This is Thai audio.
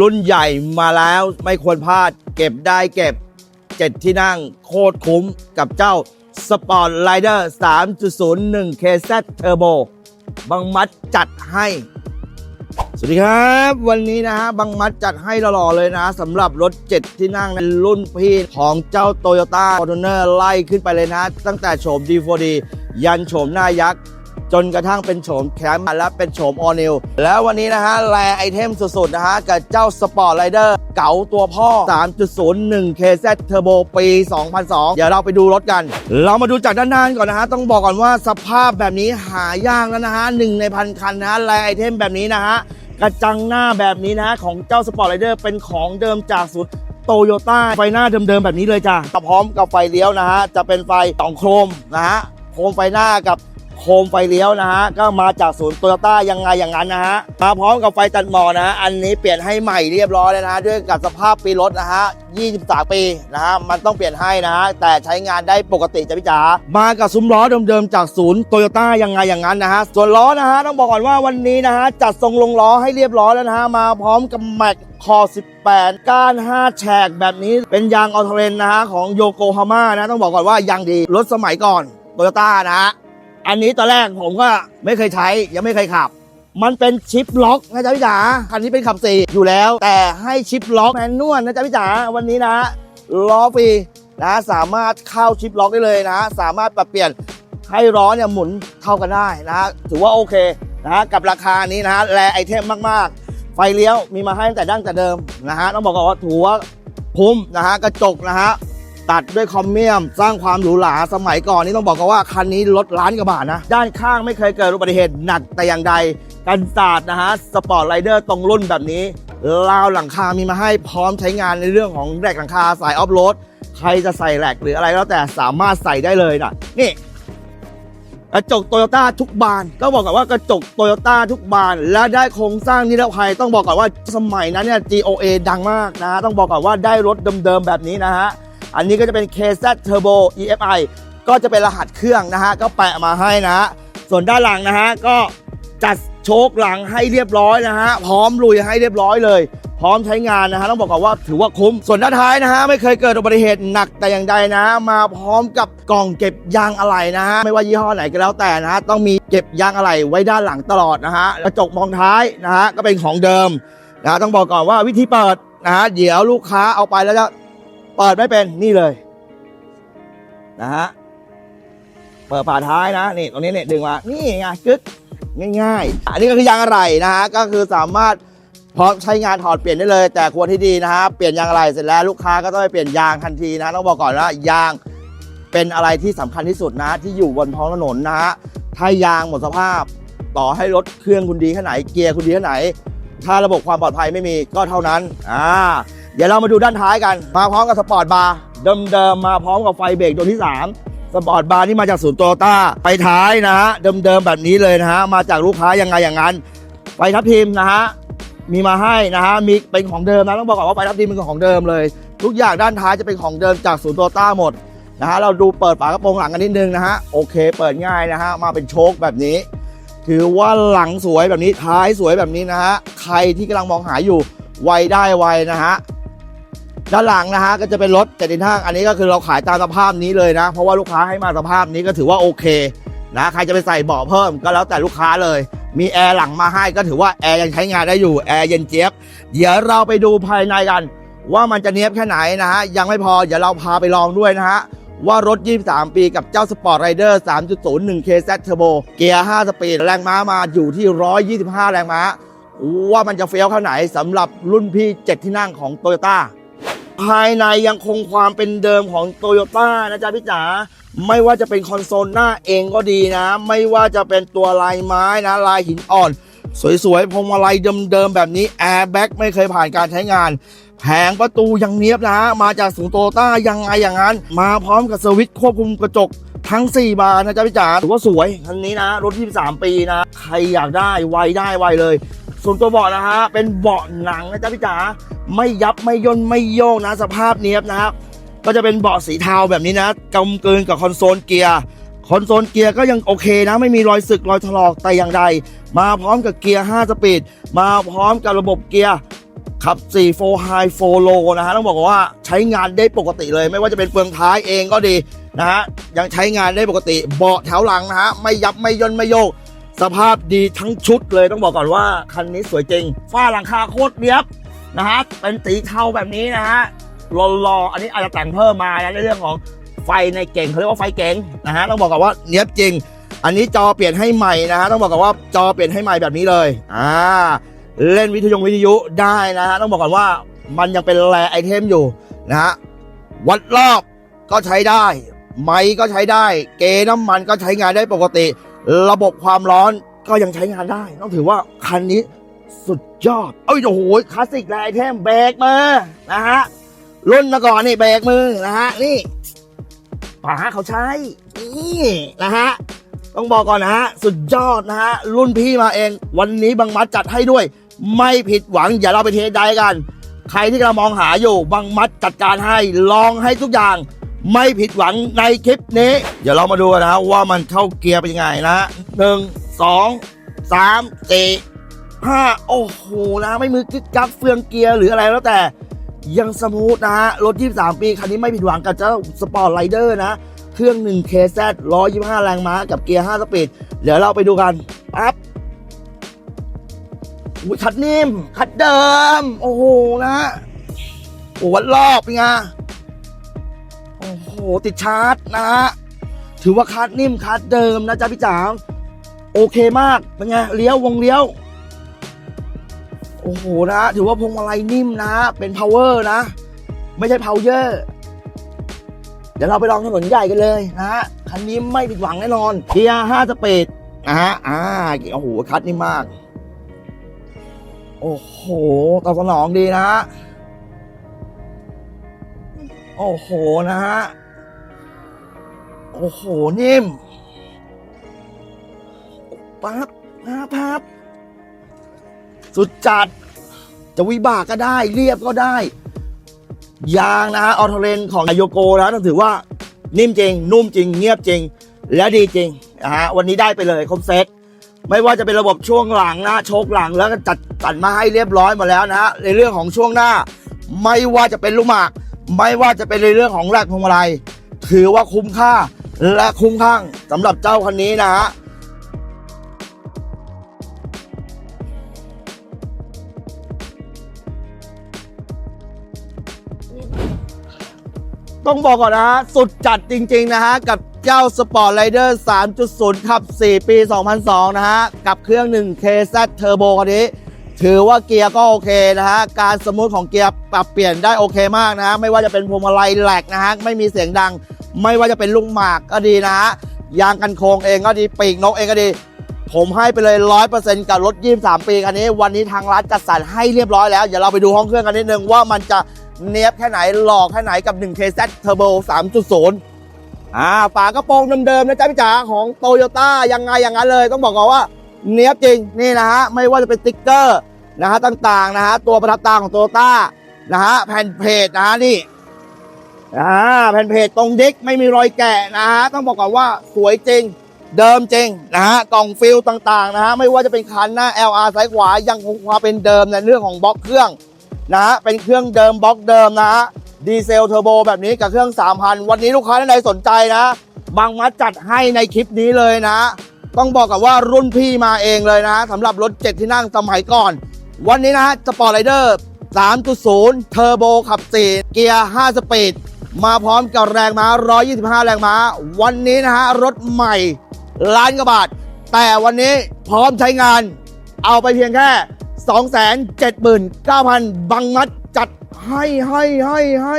รุ่นใหญ่มาแล้วไม่ควรพลาด เก็บได้เก็บเจ็ดที่นั่งโคตรคุ้มกับเจ้า Sport Rider 3.01 KZ Turbo บังมัดจัดให้ สวัสดีครับ วันนี้นะฮะบังมัดจัดให้หล่อๆเลยนะสำหรับรถ 7 ที่นั่งในรุ่นพี่ของเจ้า Toyota Fortuner ไล่ขึ้นไปเลยนะ ตั้งแต่โฉม D4D ยันโฉมหน้ายักษ์ จนกระทั่งเป็นโฉมแคมป์และเป็นโฉมออนิวแล้ววันนี้นะฮะแรไอเทมสุดๆนะฮะกับเจ้า Sport Rider เก๋าตัวพ่อ 3.01 KZ Turbo ปี 2002 เดี๋ยวเราไปดูรถกัน เรามาดูจากด้านหน้าก่อนนะฮะ ต้องบอกก่อนว่าสภาพแบบนี้หายากแล้วนะฮะหนึ่งในพันคันนะฮะแรไอเทมแบบนี้นะฮะกระจังหน้าแบบนี้นะฮะของเจ้า Sport Rider เป็นของเดิมจากศูนย์โตโยต้าไฟหน้าเดิมๆแบบนี้เลยจ้ะพร้อมกับไฟเลี้ยวนะฮะจะเป็นไฟสองโครมนะฮะโคมไฟหน้ากับ โคมไฟเลี้ยวนะฮะ ก็มาจากศูนย์โตโยต้ายังไงอย่างนั้นนะฮะ มาพร้อมกับไฟตัดหมอกนะ อันนี้เปลี่ยนให้ใหม่เรียบร้อยเลยนะฮะ ด้วยกับสภาพปีรถนะฮะ 23 ปีนะฮะ มันต้องเปลี่ยนให้นะฮะ แต่ใช้งานได้ปกติจ้ะพี่จ๋า มากับซุ้มล้อเดิมๆจากศูนย์โตโยต้ายังไงอย่างนั้นนะฮะ ส่วนล้อนะฮะต้องบอกก่อนว่าวันนี้นะฮะจัดทรงลงล้อให้เรียบร้อยแล้วนะฮะ มาพร้อมกับแม็กคอ 18 ก้าน 5 แฉกแบบนี้เป็นยางออโตเรนนะฮะของโยโกฮาม่านะต้องบอกก่อนว่ายางดีรถสมัยก่อนโตโยต้านะฮะ อันนี้ตอนแรกผมก็ไม่เคยใช้ยังไม่เคยขับ มันเป็นชิปล็อกนะจ๊ะพี่จ๋าคันนี้เป็นขับสี่อยู่แล้ว แต่ให้ชิปล็อกแมนนวลนะจ๊ะพี่จ๋าวันนี้นะล้อฟรีนะสามารถเข้าชิปล็อกได้เลยนะ สามารถปรับเปลี่ยนให้ล้อเนี่ยหมุนเข้ากันได้นะ ถือว่าโอเคนะกับราคานี้นะแรไอเทมมากๆ ไฟเลี้ยวมีมาให้ตั้งแต่ดั้งแต่เดิมนะฮะต้องบอกก่อนว่าถือว่าคุ้มนะฮะกระจกนะฮะ ตัดด้วยคอมเมียม สร้างความหรูหราสมัยก่อนนี่ต้องบอกกันว่าคันนี้ลดล้านกว่าบาทนะ ด้านข้างไม่เคยเกิดอุบัติเหตุหนักแต่อย่างใด กันศาสตร์นะฮะสปอร์ตไรเดอร์ตรงรุ่นแบบนี้ราวหลังคามีมาให้พร้อมใช้งานในเรื่องของแรกหลังคาสายออฟโรดใครจะใส่แรกหรืออะไรแล้วแต่สามารถใส่ได้เลยนะนี่กระจกโตโยต้าทุกบานต้องบอกก่อนว่ากระจกโตโยต้าทุกบาน และได้โครงสร้างนิรภัยต้องบอกก่อนว่าสมัยนั้นเนี่ย GOA ดังมากนะ ต้องบอกก่อนว่าได้รถเดิมๆแบบนี้นะฮะ อันนี้ก็จะเป็น KZ Turbo EFI ก็จะเป็นรหัสเครื่องนะฮะ ก็แปะมาให้นะฮะส่วนด้านหลังนะฮะ ก็จัดโชคหลังให้เรียบร้อยนะฮะ พร้อมลุยให้เรียบร้อยเลย พร้อมใช้งานนะฮะ ต้องบอกก่อนว่าถือว่าคุ้ม ส่วนด้านท้ายนะฮะ ไม่เคยเกิดอุบัติเหตุหนักแต่อย่างใดนะฮะมาพร้อมกับกล่องเก็บยางอะไหล่นะฮะ ไม่ว่ายี่ห้อไหนก็แล้วแต่นะฮะ ต้องมีเก็บยางอะไหล่ไว้ด้านหลังตลอดนะฮะ กระจกมองท้ายนะฮะ ก็เป็นของเดิมนะฮะต้องบอกก่อนว่าวิธีเปิดนะฮะ เดี๋ยวลูกค้าเอาไปแล้วจะ เปิดไม่เป็นนี่เลยนะฮะเปิดฝาท้ายนะนี่ตรงนี้เนี่ยดึงมานี่ไงกึ๊กง่ายๆ อันนี้ก็คือยางอะไรนะฮะก็คือสามารถพร้อมใช้งานถอดเปลี่ยนได้เลย แต่ควรที่ดีนะฮะเปลี่ยนยางอะไรเสร็จแล้วลูกค้าก็ต้องไปเปลี่ยนยางทันทีนะต้องบอกก่อนว่ายางเป็นอะไรที่สำคัญที่สุดนะ ที่อยู่บนท้องถนนนะฮะถ้ายางหมดสภาพ ต่อให้รถเครื่องคุณดีแค่ไหนเกียร์คุณดีแค่ไหน ถ้าระบบความปลอดภัยไม่มีก็เท่านั้นอ่า เดี๋ยวเรามาดูด้านท้ายกัน มาพร้อมกับสปอร์ตบาร์เดิมๆมาพร้อมกับไฟเบรกตัวที่ 3 สปอร์ตบาร์ที่มาจากศูนย์โตโยต้าไฟท้ายนะฮะเดิมๆแบบนี้เลยนะฮะมาจากลูกค้ายังไงอย่างนั้นไฟทับทิมนะฮะมีมาให้นะฮะมีเป็นของเดิมนะต้องบอกก่อนว่าไฟทับทิมเป็นของเดิมเลย ทุกอย่างด้านท้ายจะเป็นของเดิมจากศูนย์โตโยต้าหมดนะฮะเราดูเปิดฝากระโปรงหลังกันนิดนึงนะฮะโอเค เปิดง่ายนะฮะมาเป็นโชคแบบนี้ ถือว่าหลังสวยแบบนี้ท้ายสวยแบบนี้นะฮะใครที่กำลังมองหาอยู่ไวได้ไวนะฮะ ด้านหลังนะฮะก็จะเป็นรถเจ็ดดินห้างอันนี้ก็คือเราขายตามสภาพนี้เลยนะ เพราะว่าลูกค้าให้มาสภาพนี้ก็ถือว่าโอเคนะใครจะไปใส่เบาะเพิ่มก็แล้วแต่ลูกค้าเลย มีแอร์หลังมาให้ก็ถือว่าแอร์ยังใช้งานได้อยู่แอร์เย็นเจี๊ยบเดี๋ยวเราไปดูภายในกัน ว่ามันจะเนี้ยบแค่ไหนนะฮะยังไม่พอเดี๋ยวเราพาไปลองด้วยนะฮะว่ารถ 23 ปีกับเจ้า Sport Rider 3.01 KZ Turbo เกียร์ 5 สปีด แรงม้ามาอยู่ที่ 125 แรงม้า ว่ามันจะเฟี้ยวแค่ไหนสำหรับรุ่นพี่ 7 ที่นั่งของ Toyota ภายในยังคงความเป็นเดิมของ Toyota นะจ๊ะพี่จ๋าไม่ว่าจะเป็นคอนโซลหน้าเองก็ดีนะ ไม่ว่าจะเป็นตัวลายไม้นะลายหินอ่อน สวยๆพวงมาลัยเดิมๆแบบนี้แอร์แบ็กไม่เคยผ่านการใช้งานแผงประตูยังเนียบนะฮะมาจากสูงโตต้ายังไงอย่างนั้น มาพร้อมกับสวิตช์ควบคุมกระจกทั้ง 4 บานนะจ๊ะพี่จ๋าถือว่าสวยคันนี้นะ รถ 23 ปีนะ ใครอยากได้ไวได้ไวเลย ส่วนตัวเบาะนะฮะเป็นเบาะหนังนะจ๊ะพี่จ๋าไม่ยับไม่ย่นไม่โยกนะสภาพเนี้ยบนะครับก็จะเป็นเบาะสีเทาแบบนี้นะกำเกินกับคอนโซลเกียร์คอนโซลเกียร์ก็ยังโอเคนะ ไม่มีรอยสึกรอยถลอกแต่อย่างใด มาพร้อมกับเกียร์ 5 สปีด มาพร้อมกับระบบเกียร์ขับ 4 4 High 4 Low นะฮะต้องบอกว่าใช้งานได้ปกติเลย ไม่ว่าจะเป็นเฟืองท้ายเองก็ดีนะฮะยังใช้งานได้ปกติเบาะแถวหลังนะฮะไม่ยับไม่ย่นไม่โยก สภาพดีทั้งชุดเลยต้องบอกก่อนว่าคันนี้สวยจริง ฝ้าหลังคาโคตรเนียบนะฮะ เป็นสีเทาแบบนี้นะฮะรอๆอันนี้อาจจะแต่งเพิ่มมานะในเรื่องของไฟในเก่งเขาเรียกว่าไฟเก่งนะฮะต้องบอกก่อนว่าเนียบจริง อันนี้จอเปลี่ยนให้ใหม่นะฮะต้องบอกก่อนว่าจอเปลี่ยนให้ใหม่แบบนี้เลยอ่าเล่นวิทยุวิทยุได้นะฮะต้องบอกก่อนว่ามันยังเป็นแรไอเทมอยู่นะฮะวัดรอบก็ใช้ได้ ไม้ก็ใช้ได้ เกน้ำมันก็ใช้งานได้ปกติ ระบบความร้อนก็ยังใช้งานได้ต้องถือว่าคันนี้สุดยอด เอ้ยโอ้โหคลาสสิกแรไอเทมเบรกมือนะฮะรุ่นมาก่อนนี่เบรกมือนะฮะนี่ป๋าเขาใช้นี่นะฮะต้องบอกก่อนนะฮะสุดยอดนะฮะรุ่นพี่มาเอง วันนี้บางมัดจัดให้ด้วย ไม่ผิดหวังอย่าเราไปเทสได้กัน ใครที่กำลังมองหาอยู่บางมัดจัดการให้ลองให้ทุกอย่าง ไม่ผิดหวังในคลิปนี้ เดี๋ยวเรามาดูกันนะว่ามันเข้าเกียร์เป็นยังไงนะหนึ่งสองสามสี่ห้าโอ้โหนะไม่มือกึกกักเฟืองเกียร์หรืออะไรแล้วแต่ยังสมูทนะฮะรถ 23 ปี คันนี้ไม่ผิดหวังกับเจ้าสปอร์ตไ i เดอร์นะ เครื่อง 1 KZ 125 แรงม้ากับเกียร์ 5 สปีด เดี๋ยวเราไปดูกันปั๊บอุ้ยคัดนิ่ม คัดเดิม โอ้โหนะโอ้วัดรอบเป็นไง โอ้โห ติดชาร์จนะฮะ ถือว่าคัดนิ่มคัดเดิมนะจ๊ะพี่จ๋า โอเคมาก เป็นไง เลี้ยววงเลี้ยว โอ้โหนะ ถือว่าพวงมาลัยนิ่มนะ เป็น power นะ ไม่ใช่ power เดี๋ยวเราไปลองถนนใหญ่กันเลยนะฮะ คันนี้ไม่ผิดหวังแน่นอนเกียร์5สเปดนะฮะ อ่า โอ้โห คัดนิ่มมาก โอ้โหตอบสนองดีนะฮะ โอ้โหนะฮะ โอ้โหนิ่มปั๊บปั๊บปั๊บสุดจัด จะวิบากก็ได้ เรียบก็ได้ ยางนะฮะออโตเรนของโยโกนะต้องถือว่านิ่มจริง นุ่มจริง เงียบจริง และดีจริงนะฮะวันนี้ได้ไปเลยครบเซตไม่ว่าจะเป็นระบบช่วงหลังนะโชคหลังแล้วก็จัดสรรมาให้เรียบร้อยหมาแล้วนะฮะในเรื่องของช่วงหน้า ไม่ว่าจะเป็นลูกหมาก ไม่ว่าจะเป็นในเรื่องของแรกพวงมาลัยถือว่าคุ้มค่าและคุ้มข้างสำหรับเจ้าคันนี้นะฮะต้องบอกก่อนนะฮะ สุดจัดจริง ๆ นะฮะ กับเจ้า Sport Rider 3.0 ขับ 4 ปี 2002 นะฮะ กับเครื่อง 1 KZ Turbo คันนี้ ถือว่าเกียร์ก็โอเคนะฮะ การสมูทของเกียร์ปรับเปลี่ยนได้โอเคมากนะฮะ ไม่ว่าจะเป็นพวงมาลัยแหลกนะฮะ ไม่มีเสียงดัง ไม่ว่าจะเป็นลูกหมากก็ดีนะฮะ ยางกันโครงเองก็ดี ปีกนกเองก็ดี ผมให้ไปเลย 100%กับรถ23ปีคันนี้ วันนี้ทางร้านจัดสรรให้เรียบร้อยแล้ว เดี๋ยวเราไปดูห้องเครื่องกันนิดนึงว่ามันจะเนียบแค่ไหน หล่อแค่ไหนกับ 1KZ Turbo 3.0อ่าฝากระโปรงเดิมๆนะจ๊ะพี่จ๋าของโตโยต้ายังไงอย่างนั้นเลย ต้องบอกก่อนว่าเนียบจริงนี่นะฮะ ไม่ว่าจะเป็นติ๊กเกอร์ นะฮะต่างๆนะฮะตัวประทับตาของโตโยต้านะฮะแผ่นเพจนะฮะนี่อ่าแผ่นเพจตรงดิกไม่มีรอยแกะนะฮะต้องบอกก่อนว่าสวยจริงเดิมจริงนะฮะกล่องฟิลต่างๆนะฮะไม่ว่าจะเป็นคันหน้า LR ซ้ายขวายังคงความเป็นเดิมในเรื่องของบล็อกเครื่องนะฮะเป็นเครื่องเดิมบล็อกเดิมนะฮะดีเซลเทอร์โบแบบนี้กับเครื่อง 3,000 วันนี้ลูกค้าท่านใดสนใจนะ บางมัดจัดให้ในคลิปนี้เลยนะ ต้องบอกกับว่ารุ่นพี่มาเองเลยนะสำหรับรถ7ที่นั่งสมัยก่อน วันนี้นะฮะสปอร์ตไรเดอร์3.0 เทอร์โบขับ4เกียร์ 5 สปีด มาพร้อมกับแรงม้า 125 แรงม้า วันนี้นะฮะ รถใหม่ล้านกว่าบาท แต่วันนี้พร้อมใช้งานเอาไปเพียงแค่ 279,000 บังมัดจัดให้ให้ให้ให้